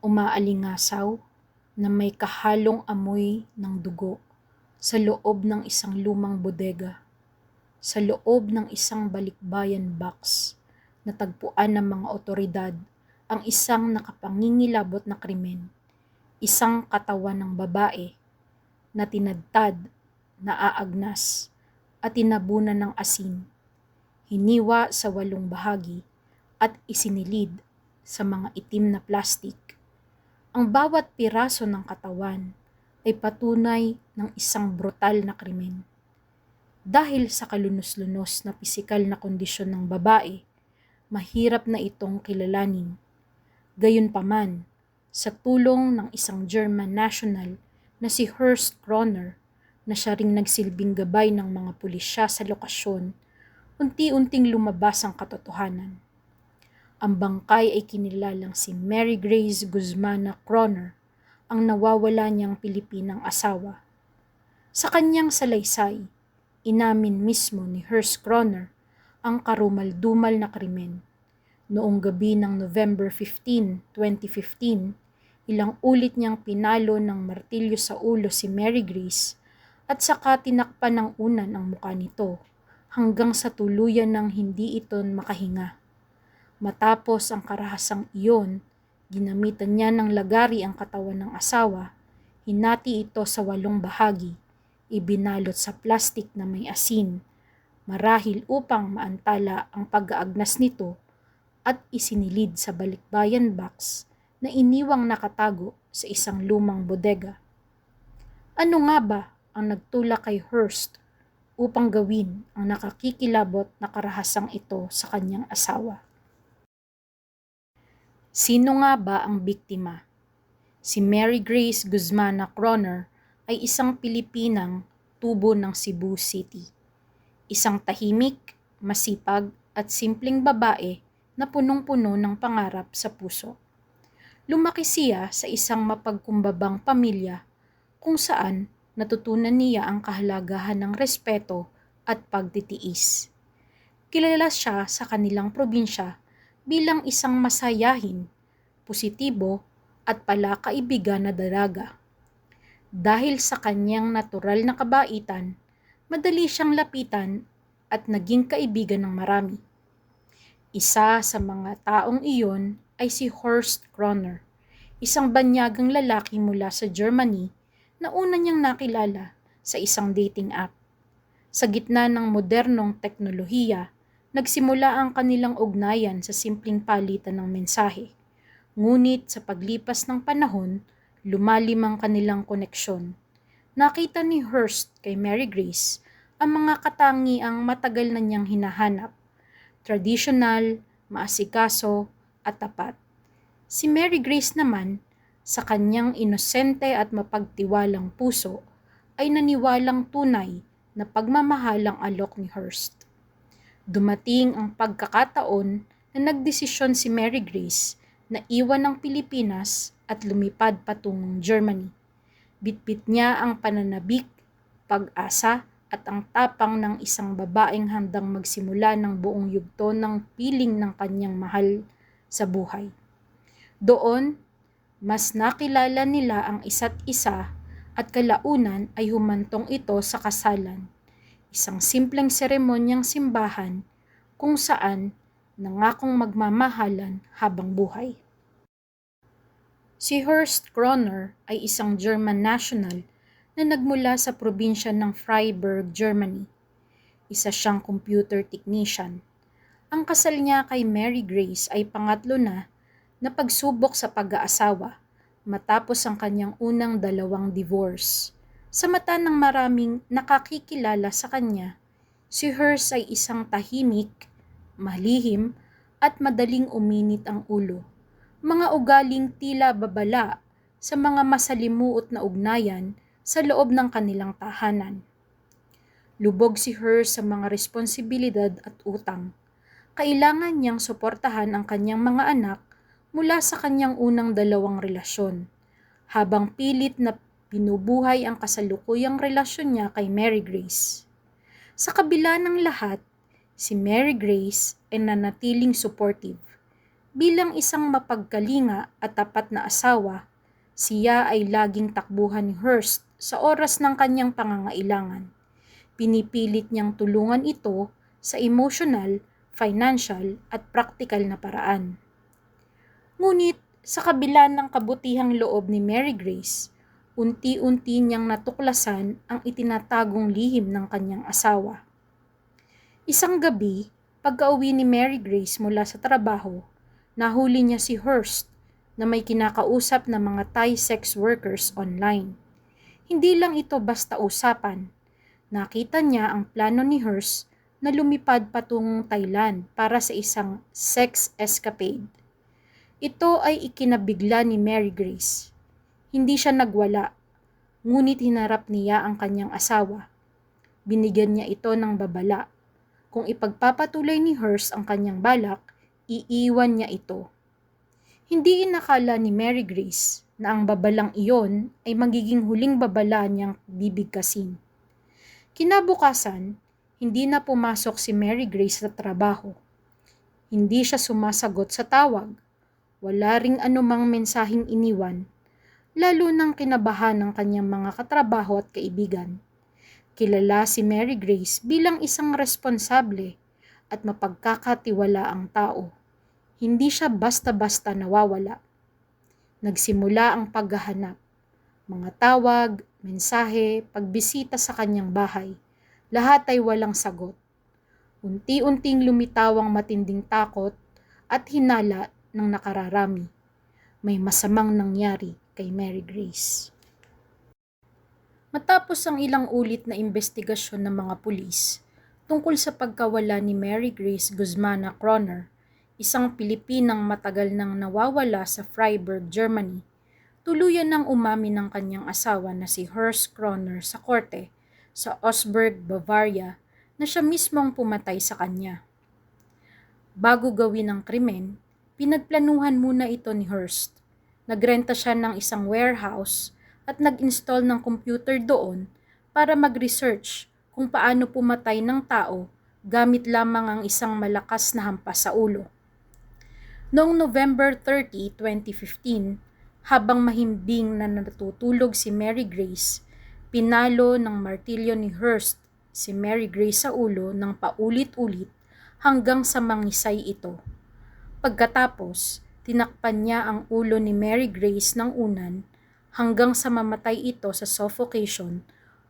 umaalingasaw na may kahalong amoy ng dugo sa loob ng isang lumang bodega, sa loob ng isang balikbayan box na tagpuan ng mga otoridad ang isang nakapangingilabot na krimen, isang katawan ng babae na tinadtad, naaagnas, at tinabunan ng asin, hiniwa sa walong bahagi at isinilid sa mga itim na plastik. Ang bawat piraso ng katawan ay patunay ng isang brutal na krimen. Dahil sa kalunos-lunos na pisikal na kondisyon ng babae, mahirap na itong kilalanin. Gayunpaman, sa tulong ng isang German national na si Horst Kroner, na siya ring nagsilbing gabay ng mga pulisya sa lokasyon, unti-unting lumabas ang katotohanan. Ang bangkay ay kinilalang si Mary Grace Guzmana Kroner, ang nawawala niyang Pilipinang asawa. Sa kanyang salaysay, inamin mismo ni Hearst Kroner ang karumal-dumal na krimen. Noong gabi ng November 15, 2015, ilang ulit niyang pinalo ng martilyo sa ulo si Mary Grace at saka tinakpan ng unan ang muka nito hanggang sa tuluyan ng hindi ito makahinga. Matapos ang karahasang iyon, Ginamitan niya ng lagari ang katawan ng asawa, hinati ito sa walong bahagi, ibinalot sa plastik na may asin, marahil upang maantala ang pag-aagnas nito at isinilid sa balikbayan box na iniwang nakatago sa isang lumang bodega. Ano nga ba ang nagtula kay Hearst upang gawin ang nakakikilabot na karahasang ito sa kanyang asawa? Sino nga ba ang biktima? Si Mary Grace Guzmana Croner ay isang Pilipinang tubo ng Cebu City. Isang tahimik, masipag at simpleng babae na punong-puno ng pangarap sa puso. Lumaki siya sa isang mapagkumbabang pamilya kung saan natutunan niya ang kahalagahan ng respeto at pagtitiis. Kilala siya sa kanilang probinsya bilang isang masayahin, positibo at palakaibigan na dalaga. Dahil sa kanyang natural na kabaitan, madali siyang lapitan at naging kaibigan ng marami. Isa sa mga taong iyon ay si Horst Kroner, isang banyagang lalaki mula sa Germany na una niyang nakilala sa isang dating app. Sa gitna ng modernong teknolohiya, Nagsimula ang kanilang ugnayan sa simpleng palitan ng mensahe. Ngunit sa paglipas ng panahon, lumalim ang kanilang koneksyon. Nakita ni Hearst kay Mary Grace ang mga katangiang matagal na niyang hinahanap. Traditional, maasikaso, at tapat. Si Mary Grace naman, sa kanyang inosente at mapagtiwalang puso, ay naniwalang tunay na pagmamahalang alok ni Hearst. Dumating ang pagkakataon na nagdesisyon si Mary Grace na iwan ng Pilipinas at lumipad patungong Germany. Bitbit niya ang pananabik, pag-asa at ang tapang ng isang babaeng handang magsimula ng buong yugto ng piling ng kanyang mahal sa buhay. Doon, mas nakilala nila ang isa't isa at kalaunan ay humantong ito sa kasalan isang simpleng seremonyang simbahan kung saan nangakong magmamahalan habang buhay. Si Horst Kroner ay isang German national na nagmula sa probinsya ng Freiburg, Germany. Isa siyang computer technician. Ang kasal niya kay Mary Grace ay pangatlo na na pagsubok sa pag-aasawa matapos ang kanyang unang dalawang divorce. Sa mata ng maraming nakakikilala sa kanya, si Hers ay isang tahimik, malihim, at madaling uminit ang ulo. Mga ugaling tila babala sa mga masalimuot na ugnayan sa loob ng kanilang tahanan. Lubog si Hers sa mga responsibilidad at utang. Kailangan niyang suportahan ang kanyang mga anak mula sa kanyang unang dalawang relasyon, habang pilit na binubuhay ang kasalukuyang relasyon niya kay Mary Grace. Sa kabila ng lahat, si Mary Grace ay nanatiling supportive. Bilang isang mapagkalinga at tapat na asawa, siya ay laging takbuhan ni Hearst sa oras ng kanyang pangangailangan. Pinipilit niyang tulungan ito sa emotional, financial at practical na paraan. Ngunit sa kabila ng kabutihang loob ni Mary Grace, unti-unti niyang natuklasan ang itinatagong lihim ng kanyang asawa. Isang gabi, pagka-uwi ni Mary Grace mula sa trabaho, nahuli niya si Hearst na may kinakausap na mga Thai sex workers online. Hindi lang ito basta usapan. Nakita niya ang plano ni Hearst na lumipad patungong Thailand para sa isang sex escapade. Ito ay ikinabigla ni Mary Grace. Hindi siya nagwala, ngunit hinarap niya ang kanyang asawa. Binigyan niya ito ng babala. Kung ipagpapatuloy ni Hearst ang kanyang balak, iiwan niya ito. Hindi inakala ni Mary Grace na ang babalang iyon ay magiging huling babala niyang bibigkasin. Kinabukasan, hindi na pumasok si Mary Grace sa trabaho. Hindi siya sumasagot sa tawag. Wala ring anumang mensaheng iniwan, lalo nang kinabahan ng kanyang mga katrabaho at kaibigan. Kilala si Mary Grace bilang isang responsable at mapagkakatiwalaang tao hindi siya basta-basta nawawala. Nagsimula ang paghahanap. Mga tawag, mensahe, pagbisita sa kanyang bahay. Lahat ay walang sagot. Unti-unting lumitaw ang matinding takot at hinala ng nakararami. May masamang nangyari kay Mary Grace. Matapos ang ilang ulit na investigasyon ng mga pulis tungkol sa pagkawala ni Mary Grace Guzmana Croner, isang Pilipinang matagal nang nawawala sa Freiburg, Germany, tuluyan nang umami ng kanyang asawa na si Horst Kroner sa korte sa Osburg, Bavaria na siya mismong pumatay sa kanya. Bago gawin ang krimen, pinagplanuhan muna ito ni Hearst. Nagrenta siya ng isang warehouse at nag-install ng computer doon para mag-research kung paano pumatay ng tao gamit lamang ang isang malakas na hampas sa ulo. Noong November 30, 2015, habang mahimbing na natutulog si Mary Grace, pinalo ng martilyo ni Hearst si Mary Grace sa ulo ng paulit-ulit hanggang sa mangisay ito. Pagkatapos, tinakpan niya ang ulo ni Mary Grace ng unan hanggang sa mamatay ito sa suffocation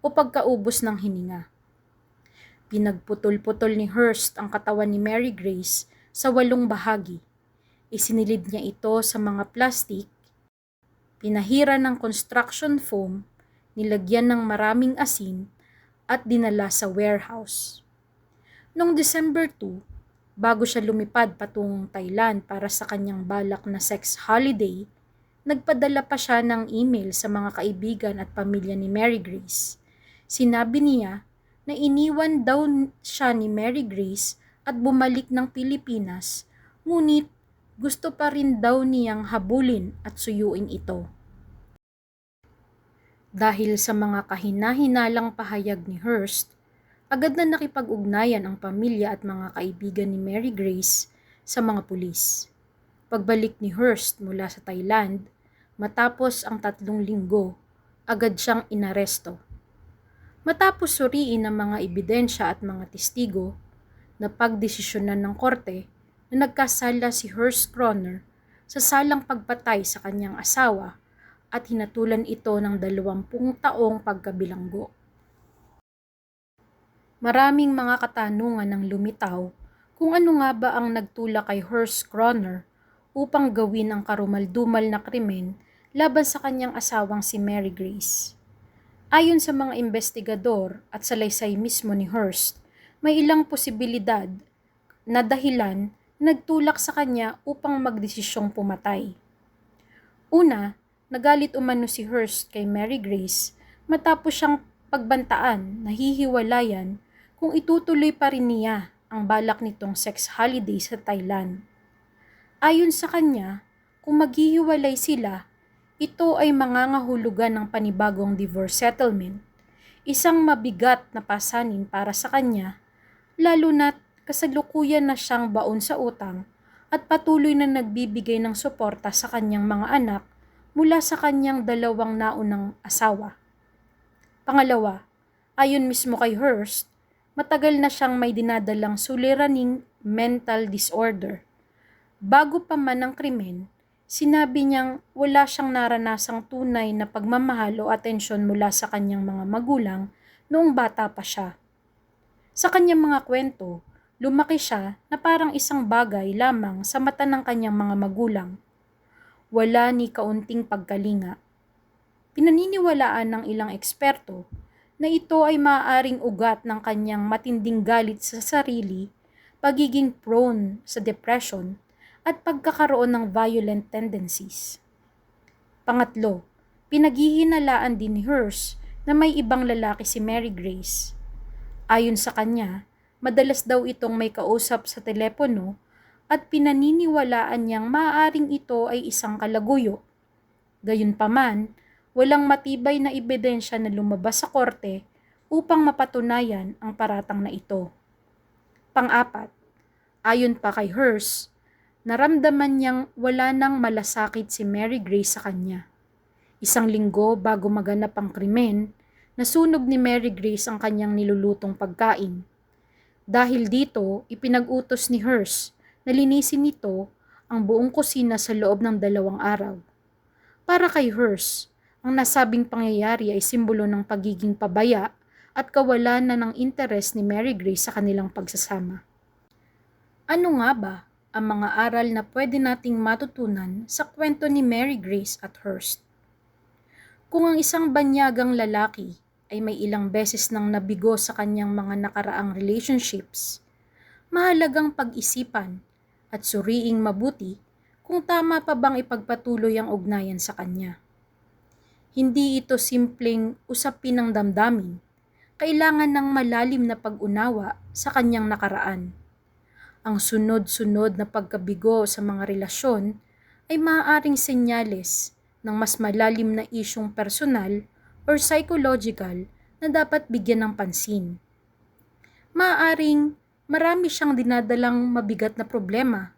o pagkaubos ng hininga. Pinagputol-putol ni Hearst ang katawan ni Mary Grace sa walong bahagi Isinilid niya ito sa mga plastik, pinahira ng construction foam, nilagyan ng maraming asin, at dinala sa warehouse. Noong December 2, bago siya lumipad patungong Thailand para sa kanyang balak na sex holiday, nagpadala pa siya ng email sa mga kaibigan at pamilya ni Mary Grace. Sinabi niya na iniwan daw siya ni Mary Grace at bumalik ng Pilipinas, ngunit gusto pa rin daw niyang habulin at suyuin ito. Dahil sa mga kahina-hinalang pahayag ni Hearst, agad na nakipag-ugnayan ang pamilya at mga kaibigan ni Mary Grace sa mga pulis. Pagbalik ni Hearst mula sa Thailand, matapos ang tatlong linggo, agad siyang inaresto. Matapos suriin ang mga ebidensya at mga testigo, na pagdesisyonan ng korte na nagkasala si Hearst Croner sa salang pagpatay sa kanyang asawa at hinatulan ito ng dalawampung taong pagkabilanggo. Maraming mga katanungan ang lumitaw kung ano nga ba ang nagtula kay Hearst Croner upang gawin ang karumaldumal na krimen laban sa kanyang asawang si Mary Grace. Ayon sa mga investigador at salaysay mismo ni Hearst, may ilang posibilidad na dahilan nagtulak sa kanya upang magdesisyong pumatay. Una, nagalit umano si Hearst kay Mary Grace matapos siyang pagbantaan na hihiwalayan kung itutuloy pa rin niya ang balak nitong sex holiday sa Thailand. Ayon sa kanya, kung maghihiwalay sila, ito ay mangangahulugan ng panibagong divorce settlement, isang mabigat na pasanin para sa kanya, lalo na't kasalukuyan na siyang baon sa utang at patuloy na nagbibigay ng suporta sa kanyang mga anak mula sa kanyang dalawang naunang asawa. Pangalawa, ayon mismo kay Hearst, matagal na siyang may dinadalang suliraning mental disorder. Bago pa man ang krimen, sinabi niyang wala siyang naranasang tunay na pagmamahal o atensyon mula sa kanyang mga magulang noong bata pa siya. Sa kanyang mga kwento, lumaki siya na parang isang bagay lamang sa mata ng kanyang mga magulang. Wala ni kaunting pagkalinga. Pinaniniwalaan ng ilang eksperto na ito ay maaaring ugat ng kanyang matinding galit sa sarili, pagiging prone sa depression, at pagkakaroon ng violent tendencies. Pangatlo, pinaghihinalaan din ni Hearst na may ibang lalaki si Mary Grace. Ayon sa kanya, madalas daw itong may kausap sa telepono at pinaniniwalaan niyang maaaring ito ay isang kalaguyo. Gayunpaman, walang matibay na ebidensya na lumabas sa korte upang mapatunayan ang paratang na ito. Pang-apat, ayon pa kay Hearst, naramdaman niyang wala nang malasakit si Mary Grace sa kanya. Isang linggo bago maganap ang krimen, nasunog ni Mary Grace ang kanyang nilulutong pagkain. Dahil dito, ipinag-utos ni Hearst na linisin nito ang buong kusina sa loob ng dalawang araw. Para kay Hearst, ang nasabing pangyayari ay simbolo ng pagiging pabaya at kawalan na ng interes ni Mary Grace sa kanilang pagsasama. Ano nga ba ang mga aral na pwede nating matutunan sa kwento ni Mary Grace at Hearst? Kung ang isang banyagang lalaki ay may ilang beses nang nabigo sa kanyang mga nakaraang relationships, mahalagang pag-isipan at suriing mabuti kung tama pa bang ipagpatuloy ang ugnayan sa kanya. Hindi ito simpleng usapin ng damdamin. Kailangan ng malalim na pag-unawa sa kanyang nakaraan. Ang sunod-sunod na pagkabigo sa mga relasyon ay maaaring senyales ng mas malalim na isyong personal or psychological na dapat bigyan ng pansin. Maaaring marami siyang dinadalang mabigat na problema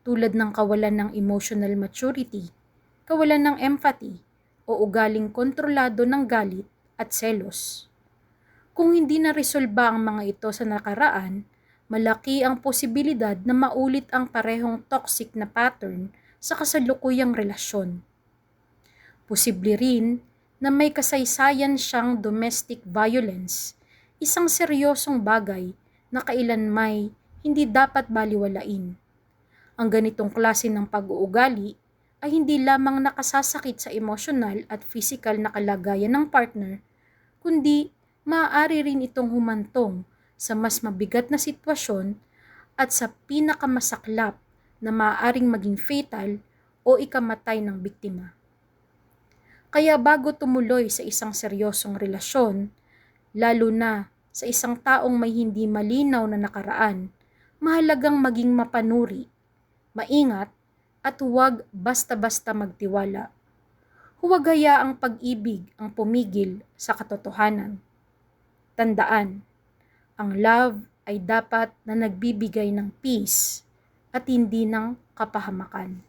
tulad ng kawalan ng emotional maturity, kawalan ng empathy, o ugaling kontrolado ng galit at selos. Kung hindi na resolba ang mga ito sa nakaraan, malaki ang posibilidad na maulit ang parehong toxic na pattern sa kasalukuyang relasyon. Posible rin na may kasaysayan siyang domestic violence, isang seryosong bagay na kailanmay hindi dapat baliwalain. Ang ganitong klase ng pag-uugali ay hindi lamang nakasasakit sa emosyonal at physical na kalagayan ng partner, kundi maaari rin itong humantong sa mas mabigat na sitwasyon at sa pinakamasaklap na maaaring maging fatal o ikamatay ng biktima. Kaya bago tumuloy sa isang seryosong relasyon, lalo na sa isang taong may hindi malinaw na nakaraan, mahalagang maging mapanuri, maingat at huwag basta-basta magtiwala. Huwag haya ang pag-ibig ang pumigil sa katotohanan. Tandaan, ang love ay dapat na nagbibigay ng peace at hindi ng kapahamakan.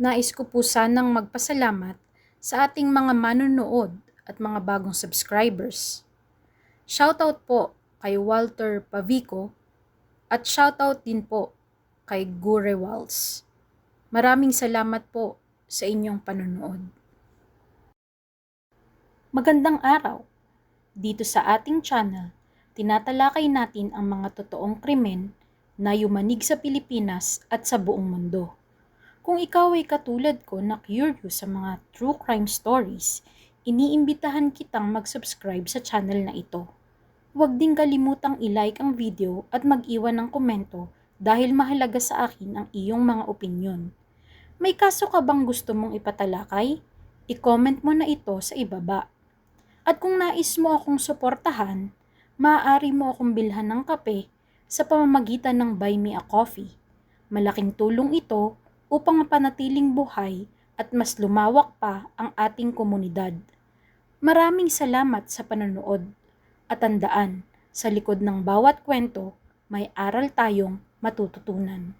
Nais ko po sanang magpasalamat sa ating mga manonood at mga bagong subscribers. Shoutout po kay Walter Pavico at shoutout din po kay Gure Walls. Maraming salamat po sa inyong panonood. Magandang araw! Dito sa ating channel, tinatalakay natin ang mga totoong krimen na yumanig sa Pilipinas at sa buong mundo. Kung ikaw ay katulad ko na curious sa mga true crime stories, iniimbitahan kitang mag-subscribe sa channel na ito. Huwag din kalimutang i-like ang video at mag-iwan ng komento dahil mahalaga sa akin ang iyong mga opinyon. May kaso ka bang gusto mong ipatalakay? I-comment mo na ito sa ibaba. At kung nais mo akong suportahan, maaari mo akong bilhan ng kape sa pamamagitan ng Buy Me a Coffee. Malaking tulong ito upang mapanatiling buhay at mas lumawak pa ang ating komunidad. Maraming salamat sa panonood at tandaan, sa likod ng bawat kwento may aral tayong matututunan.